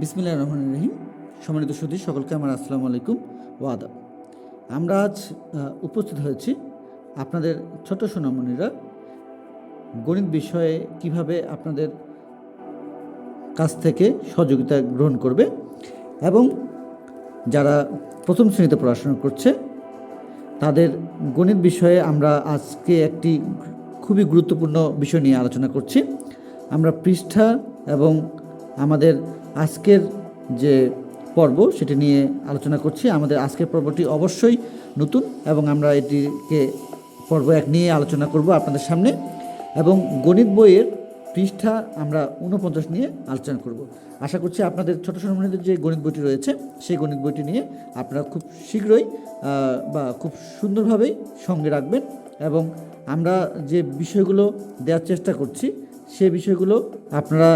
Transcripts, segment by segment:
বিসমিল্লাহ রহমান রহিম। সম্মানিত সুধী সকলকে আমার আসসালামু আলাইকুম ওয়াদা আমরা আজ উপস্থিত হয়েছি আপনাদের ছোট সোনামণিরা গণিত বিষয়ে কীভাবে আপনাদের কাছ থেকে সহযোগিতা গ্রহণ করবে এবং যারা প্রথম শ্রেণীতে পড়াশোনা করছে, তাদের গণিত বিষয়ে আমরা আজকে একটি খুবই গুরুত্বপূর্ণ বিষয় নিয়ে আলোচনা করছি। আমরা পৃষ্ঠা এবং আমাদের আজকের যে পর্ব সেটি নিয়ে আলোচনা করছি। আমাদের আজকের পর্বটি অবশ্যই নতুন এবং আমরা এটিকে পর্ব এক নিয়ে আলোচনা করব আপনাদের সামনে এবং গণিত বইয়ের পৃষ্ঠা আমরা ঊনপঞ্চাশ নিয়ে আলোচনা করব। আশা করছি আপনাদের ছোট সোনামণিদের যে গণিত বইটি রয়েছে, সেই গণিত বইটি নিয়ে আপনারা খুব শীঘ্রই বা খুব সুন্দরভাবেই সঙ্গে রাখবেন এবং আমরা যে বিষয়গুলো দেওয়ার চেষ্টা করছি, সে বিষয়গুলো আপনারা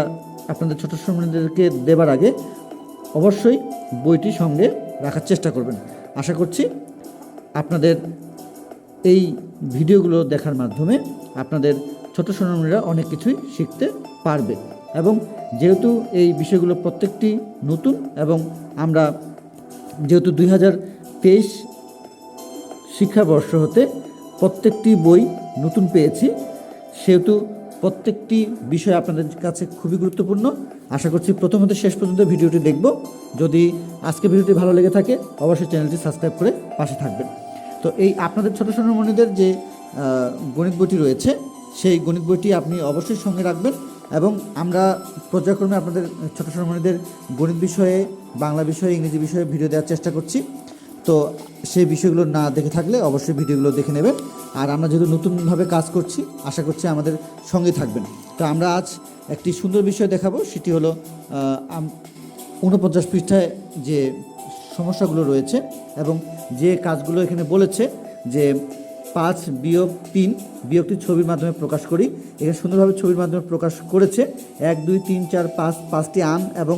আপনাদের ছোট সোনামণিদেরকে দেবার আগে অবশ্যই বইটি সঙ্গে রাখার চেষ্টা করবেন। আশা করছি আপনাদের এই ভিডিওগুলো দেখার মাধ্যমে আপনাদের ছোট সোনামণিরা অনেক কিছুই শিখতে পারবে এবং যেহেতু এই বিষয়গুলো প্রত্যেকটি নতুন এবং আমরা যেহেতু দুই হাজার তেইশ শিক্ষাবর্ষ হতে প্রত্যেকটি বই নতুন পেয়েছি, সেহেতু প্রত্যেকটি বিষয় আপনাদের কাছে খুবই গুরুত্বপূর্ণ। আশা করছি প্রথম হতে শেষ পর্যন্ত ভিডিওটি দেখব। যদি আজকে ভিডিওটি ভালো লেগে থাকে, অবশ্যই চ্যানেলটি সাবস্ক্রাইব করে পাশে থাকবেন। তো এই আপনাদের ছোটো সোনামণিদের যে গণিত বইটি রয়েছে, সেই গণিত বইটি আপনি অবশ্যই সঙ্গে রাখবেন এবং আমরা পর্যায়ক্রমে আপনাদের ছোটো সোনামণিদের গণিত বিষয়ে, বাংলা বিষয়ে, ইংরেজি বিষয়ে ভিডিও দেওয়ার চেষ্টা করছি। তো সেই বিষয়গুলো না দেখে থাকলে অবশ্যই ভিডিওগুলো দেখে নেবেন। আর আমরা যেহেতু নতুনভাবে কাজ করছি, আশা করছি আমাদের সঙ্গে থাকবেন। তো আমরা আজ একটি সুন্দর বিষয় দেখাবো, সেটি হলো ঊনপঞ্চাশ পৃষ্ঠায় যে সমস্যাগুলো রয়েছে এবং যে কাজগুলো এখানে বলেছে যে পাঁচ বিয়োগ তিন, বিয়োগটি ছবির মাধ্যমে প্রকাশ করি। এখানে সুন্দরভাবে ছবির মাধ্যমে প্রকাশ করেছে। এক, দুই, তিন, চার, পাঁচ, পাঁচটি আম এবং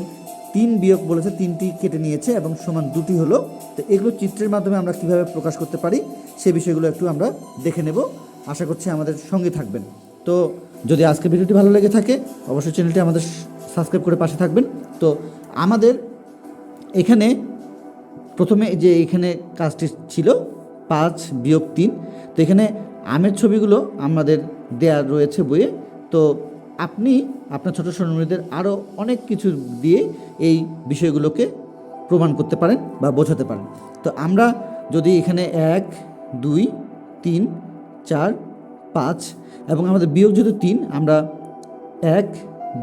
তিন বিয়োগ বলেছে, তিনটি কেটে নিয়েছে এবং সমান দুটি হলো। তো এগুলো চিত্রের মাধ্যমে আমরা কীভাবে প্রকাশ করতে পারি, সে বিষয়গুলো একটু আমরা দেখে নেব। আশা করছি আমাদের সঙ্গে থাকবেন। তো যদি আজকে ভিডিওটি ভালো লেগে থাকে, অবশ্যই চ্যানেলটি আমাদের সাবস্ক্রাইব করে পাশে থাকবেন। তো আমাদের এখানে প্রথমে যে এখানে কাজটি ছিল, পাঁচ বিয়োগ তিন, তো এখানে আমের ছবিগুলো আমাদের দেয়া রয়েছে বইয়ে। তো আপনি আপনার ছোটো সোনামণিদের আরও অনেক কিছু দিয়ে এই বিষয়গুলোকে প্রমাণ করতে পারেন বা বোঝাতে পারেন। তো আমরা যদি এখানে এক, দুই, তিন, চার, পাঁচ এবং আমাদের বিয়োগ যেহেতু তিন, আমরা এক,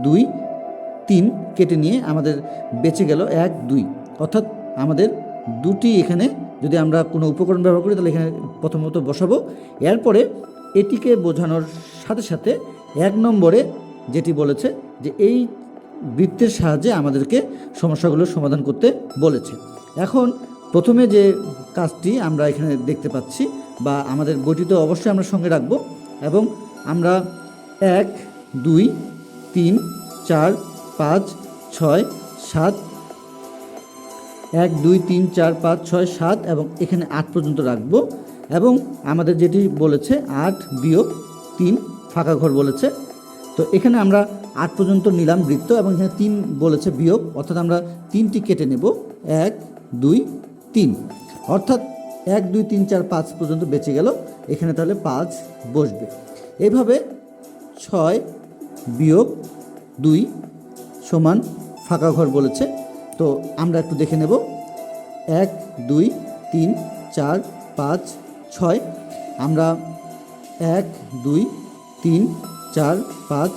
দুই, তিন কেটে নিয়ে আমাদের বেঁচে গেল এক, দুই। অর্থাৎ আমাদের দুটি এখানে যদি আমরা কোনো উপকরণ ব্যবহার করি, তাহলে এখানে প্রথমত বসাবো। এরপরে এটিকে বোঝানোর সাথে সাথে এক নম্বরে যেটি বলেছে যে এই বৃত্তের সাহায্যে আমাদেরকে সমস্যাগুলোর সমাধান করতে বলেছে। এখন প্রথমে যে কাজটি আমরা এখানে দেখতে পাচ্ছি বা আমাদের বইটিতে অবশ্যই আমরা সঙ্গে রাখব এবং আমরা এক, দুই, তিন, চার, পাঁচ, ছয়, সাত, এক, দুই, তিন, চার, পাঁচ, ছয়, সাত এবং এখানে আট পর্যন্ত রাখব এবং আমাদের যেটি বলেছে আট বিয়োগ তিন ফাঁকা ঘর বলেছে। তো এখানে আমরা আট পর্যন্ত নিলাম বৃত্ত এবং এখানে তিন বলেছে বিয়োগ, অর্থাৎ আমরা তিনটি কেটে নেব। এক, দুই, তিন। অর্থাৎ এক, দুই, তিন, চার, পাঁচ পর্যন্ত বেঁচে গেল। এখানে তাহলে পাঁচ বসবে। এইভাবে ছয় বিয়োগ দুই সমান ফাঁকা ঘর বলেছে। তো আমরা একটু দেখে নেব। এক, দুই, তিন, চার, পাঁচ, ছয়। আমরা এক, দুই, তিন চার, পাঁচ,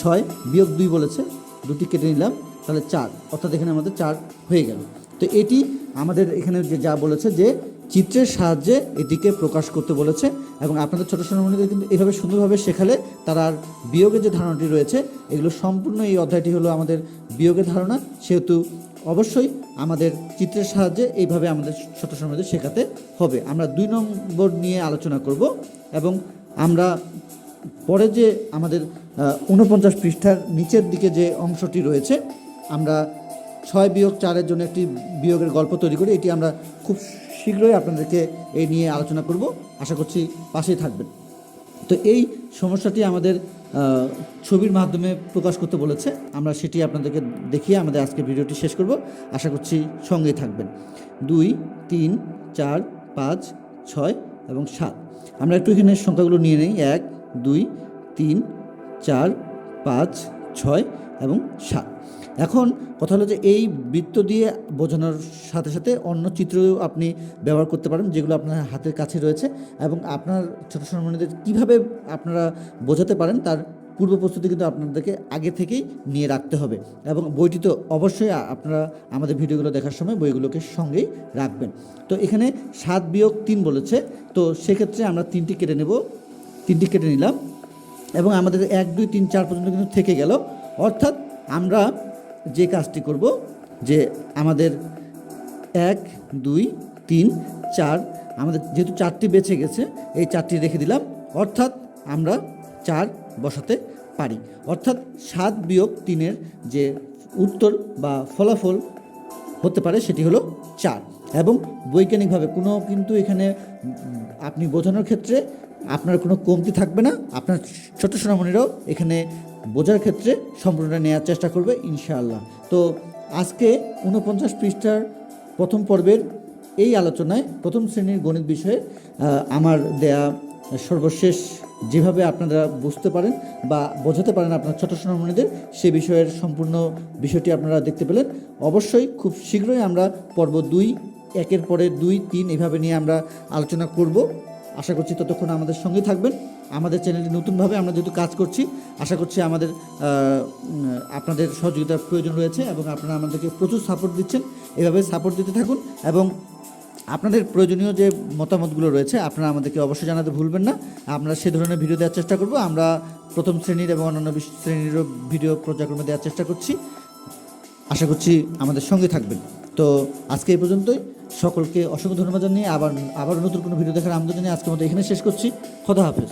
ছয় বিয়োগ দুই বলেছে। দুটি কেটে নিলাম, তাহলে চার। অর্থাৎ এখানে আমাদের চার হয়ে গেল। তো এটি আমাদের এখানে যে যা বলেছে যে চিত্রের সাহায্যে এটিকে প্রকাশ করতে বলেছে এবং আপনাদের ছোটো সোনামণিদের কিন্তু এভাবে সুন্দরভাবে শেখালে তারা আর বিয়োগের যে ধারণাটি রয়েছে, এগুলো সম্পূর্ণ এই অধ্যায়টি হলো আমাদের বিয়োগের ধারণা। সেহেতু অবশ্যই আমাদের চিত্রের সাহায্যে এইভাবে আমাদের ছোটো সোনামণিদের শেখাতে হবে। আমরা দুই নম্বর নিয়ে আলোচনা করব এবং আমরা পরে যে আমাদের ঊনপঞ্চাশ পৃষ্ঠার নিচের দিকে যে অংশটি রয়েছে, আমরা ছয় বিয়োগ চারের জন্য একটি বিয়োগের গল্প তৈরি করি এটি আমরা খুব শীঘ্রই আপনাদেরকে এই নিয়ে আলোচনা করব। আশা করছি পাশেই থাকবেন। তো এই সমস্যাটি আমাদের ছবির মাধ্যমে প্রকাশ করতে বলেছে। আমরা সেটি আপনাদেরকে দেখিয়ে আমাদের আজকে ভিডিওটি শেষ করব। আশা করছি সঙ্গেই থাকবেন। দুই, তিন, চার, পাঁচ, ছয় এবং সাত। আমরা একটু এখানে সংখ্যাগুলো নিয়ে নিই। এক দুই, তিন, চার, পাঁচ, ছয় এবং সাত। এখন কথা হলো যে এই বৃত্ত দিয়ে বোঝানোর সাথে সাথে অন্য চিত্রও আপনি ব্যবহার করতে পারেন যেগুলো আপনার হাতের কাছে রয়েছে এবং আপনার ছোটো সম্মানীদের কীভাবে আপনারা বোঝাতে পারেন তার পূর্ব প্রস্তুতি কিন্তু আপনাদেরকে আগে থেকেই নিয়ে রাখতে হবে এবং বইটি তো অবশ্যই আপনারা আমাদের ভিডিওগুলো দেখার সময় বইগুলোকে সঙ্গেই রাখবেন। তো এখানে সাত বিয়োগ তিন বলেছে, তো সেক্ষেত্রে আমরা তিনটি কেটে নেব। তিনটি কেটে নিলাম এবং আমাদের এক, দুই, তিন, চার পর্যন্ত কিন্তু থেকে গেল। অর্থাৎ আমরা যে কাজটি করব, যে আমাদের এক, দুই, তিন, চার, আমাদের যেহেতু চারটি বেঁচে গেছে, এই চারটি রেখে দিলাম। অর্থাৎ আমরা চার বসাতে পারি। অর্থাৎ সাত বিয়োগ তিনের যে উত্তর বা ফলাফল হতে পারে সেটি হলো চার। এবং বৈজ্ঞানিকভাবে কোনো কিন্তু এখানে আপনি বোঝানোর ক্ষেত্রে আপনার কোনো কমতি থাকবে না। আপনার ছোট সোনামণিরাও এখানে বোঝার ক্ষেত্রে সম্পূর্ণটা নেওয়ার চেষ্টা করবে ইনশাআল্লাহ। তো আজকে উনপঞ্চাশ পৃষ্ঠার প্রথম পর্বের এই আলোচনায় প্রথম শ্রেণির গণিত বিষয়ে আমার দেয়া সর্বশেষ যেভাবে আপনারা বুঝতে পারেন বা বোঝাতে পারেন আপনার ছোট সোনামণিদের, সে বিষয়ের সম্পূর্ণ বিষয়টি আপনারা দেখতে পেলেন। অবশ্যই খুব শীঘ্রই আমরা পর্ব দুই একের পরে দুই, তিন এভাবে নিয়ে আমরা আলোচনা করব। আশা করছি ততক্ষণ আমাদের সঙ্গে থাকবেন। আমাদের চ্যানেলটি নতুনভাবে আমরা যেহেতু কাজ করছি, আশা করছি আমাদের আপনাদের সহযোগিতার প্রয়োজন রয়েছে এবং আপনারা আমাদেরকে প্রচুর সাপোর্ট দিচ্ছেন। এভাবে সাপোর্ট দিতে থাকুন এবং আপনাদের প্রয়োজনীয় যে মতামতগুলো রয়েছে, আপনারা আমাদেরকে অবশ্যই জানাতে ভুলবেন না। আমরা সে ধরনের ভিডিও দেওয়ার চেষ্টা করব। আমরা প্রথম শ্রেণির এবং অন্যান্য শ্রেণীরও ভিডিও পর্যায়ক্রমে দেওয়ার চেষ্টা করছি। আশা করছি আমাদের সঙ্গে থাকবেন। তো আজকে এই পর্যন্তই। সকলকে অসংখ্য ধন্যবাদ জানিয়ে আবার আবার নতুন কোনো ভিডিও দেখার আমন্ত্রণ জানিয়ে আজকের মতো এখানে শেষ করছি। খোদা হাফেজ।